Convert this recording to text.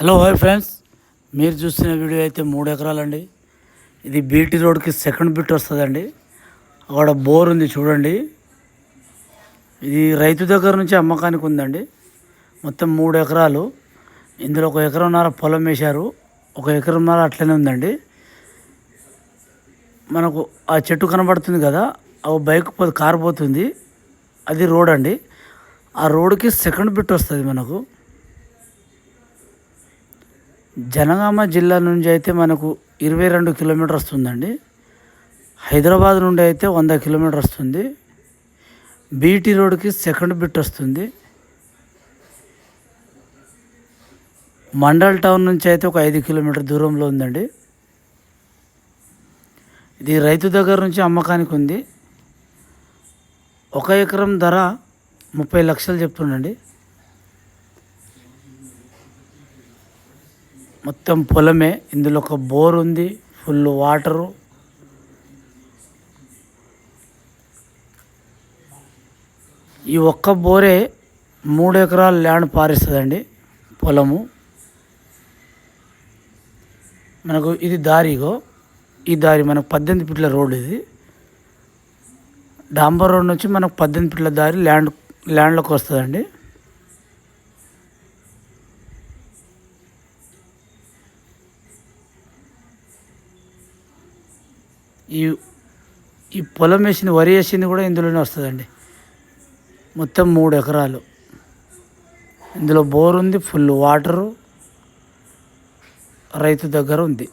Hello hi friends. మీరు చూస్తున్న video అయితే మూడు ఎకరాలండి. ఇది బీటీ రోడ్కి సెకండ్ బిట్ వస్తుందండి. అక్కడ బోర్ ఉంది చూడండి. ఇది రైతు దగ్గర నుంచి అమ్మకానికి ఉందండి. మొత్తం మూడు ఎకరాలు. ఇందులో ఒక ఎకరంన్నర పొలం వేశారు. ఒక ఎకరంన్నర అట్లనే ఉందండి. మనకు ఆ చెట్టు కనబడుతుంది కదా ఆ బైక్ పో కారు పోతుంది. అది రోడ్ అండి. ఆ రోడ్కి సెకండ్ బిట్ వస్తుంది మనకు. జనగామ జిల్లా నుంచి అయితే మనకు ఇరవై రెండు కిలోమీటర్ వస్తుందండి. హైదరాబాద్ నుండి అయితే వంద కిలోమీటర్ వస్తుంది. బీటీ రోడ్కి సెకండ్ బిట్ వస్తుంది. మండల్ టౌన్ నుంచి అయితే ఒక ఐదు కిలోమీటర్ దూరంలో ఉందండి. ఇది రైతు దగ్గర నుంచి అమ్మకానికి ఉంది. ఒక ఎకరం ధర ముప్పై లక్షలు చెప్తుండండి. మొత్తం పొలమే. ఇందులో ఒక బోర్ ఉంది. Full water. ఈ ఒక్క బోరే మూడు ఎకరాల ల్యాండ్ పారిస్తుందండి పొలము. మనకు ఇది దారిగో ఈ దారి మనకు పద్దెనిమిది ఫీట్ల రోడ్ ఇది. డాంబర్ రోడ్ నుంచి మనకు పద్దెనిమిది ఫీట్ల దారి ల్యాండ్ ల్యాండ్లోకి వస్తుందండి. ఈ ఈ పొలం వేసింది వరి వేసింది కూడా ఇందులోనే వస్తుందండి. మొత్తం మూడు ఎకరాలు. ఇందులో బోర్ ఉంది ఫుల్ వాటరు రైతు దగ్గర ఉంది.